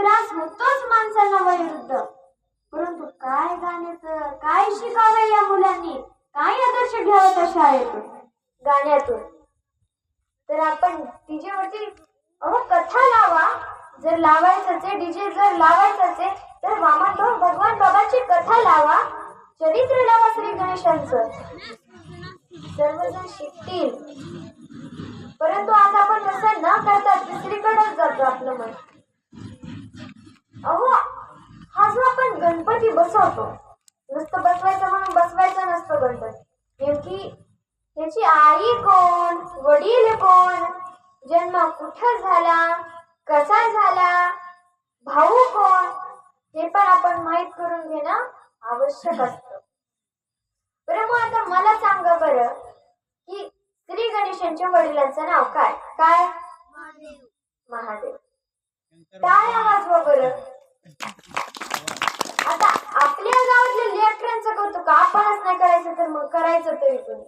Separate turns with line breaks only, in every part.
त्रास होतोच माणसांना वयोवृद्ध. परंतु काय गाण्याचं काय शिकावं या मुलांनी? काय आदर्श घ्यावा त्या शाळेतून गाण्यातून? तर आपण डीजेवरती अहो कथा लावा. जर लावायचं डीजे जर लावायचं आहे तर वामनभाऊ भगवान बाबाची कथा लावा. चरित्र लावा श्री गणेशांचं. सर्वजण शिकतील. परंतु आज आपण तसं न करता दुसरीकडेच जातो आपलं मन. अहो हा जो आपण गणपती बसवतो नुसतं बसवायचं म्हणून बसवायचं नसतं गणपती. नेमकी त्याची आई कोण वडील कोण जन्म कुठं झाला कसा झाला भाऊ कोण हे पण आपण माहीत करून घेणं आवश्यक असतं. बरं मग आता मला सांगा बरं की श्री गणेशांच्या वडिलांचं नाव काय? काय? महादेव. टाळ्या वाजवा बरं? आता आपल्या गावातल्या लेकरांचं कौतुक आपणच नाही करायचं तर मग करायचं तरी कोणी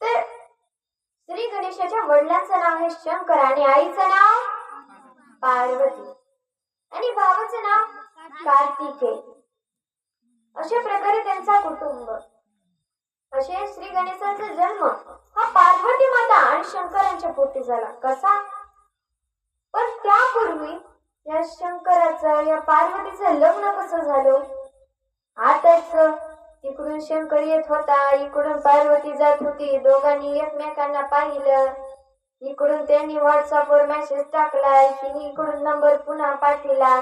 तर श्री गणेशाच्या वडिलांचं नाव आहे शंकर आणि आईचं नाव पार्वती. आणि भावाचं नाव कार्तिकेय अशा प्रकारे त्यांचा कुटुंब. असे श्री गणेशाचा जन्म हा पार्वती माता आणि शंकरांच्या पोटी झाला. कसा? पण त्यापूर्वी या शंकराचं या पार्वतीचं लग्न कसं झालं? आताच इकडून शंकर येत होता इकडून पार्वती जात होती दोघांनी एकमेकांना पाहिलं. इकडून त्यांनी व्हॉट्सअपवर मेसेज टाकलाय तिने इकडून नंबर पुन्हा पाठवला.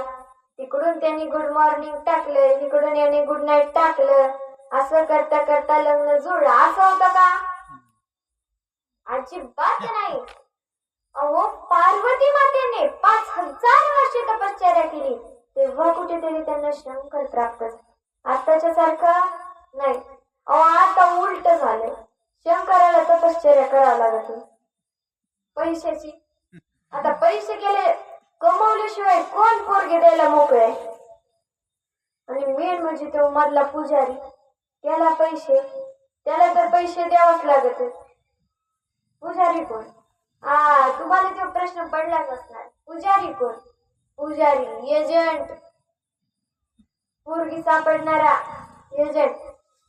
तिकडून त्यांनी गुड मॉर्निंग टाकलं इकडून याने गुड नाईट टाकलं. असं करता करता लग्न जुळलं असं होतं का? अजिबात नाही. अहो पार्वती मातेने पाच हजार वर्षे तपश्चर्या केली. तेव्हा कुठेतरी त्यांना शंकर प्राप्त आताच्या सारखं नाही. अहो आता उलट झालं. शंकराला तपश्चर्या करावं लागत पैशाची. आता पैसे गेले कमवल्याशिवाय कोण पोरगे द्यायला मोकळे? आणि मेन म्हणजे तो मधला पुजारी. त्याला पैसे त्याला तर पैसे द्यावाच लागत पुजारी कोण? हा तुम्हाला तो प्रश्न पडलाच असणार पुजारी कोण? पुजारी एजंट पोरगी सापडणारा एजंट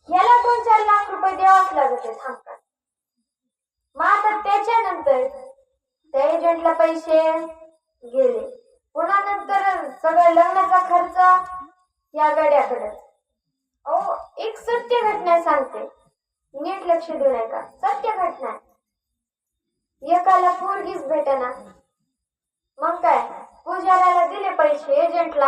ह्याला दोन चार लाख रुपये द्यावाच लागत आहे थांबतात मग आता त्याच्यानंतर त्या एजंटला पैसे गेले. पुन्हा नंतर सगळं लग्नाचा खर्च या गड्याकडे. अहो एक सत्य घटना सांगते. नीट लक्ष देऊ नका. सत्य घटना आहे. एकाला पोरगीच भेटना. मग काय? पुजाऱ्याला दिले पैसे एजंटला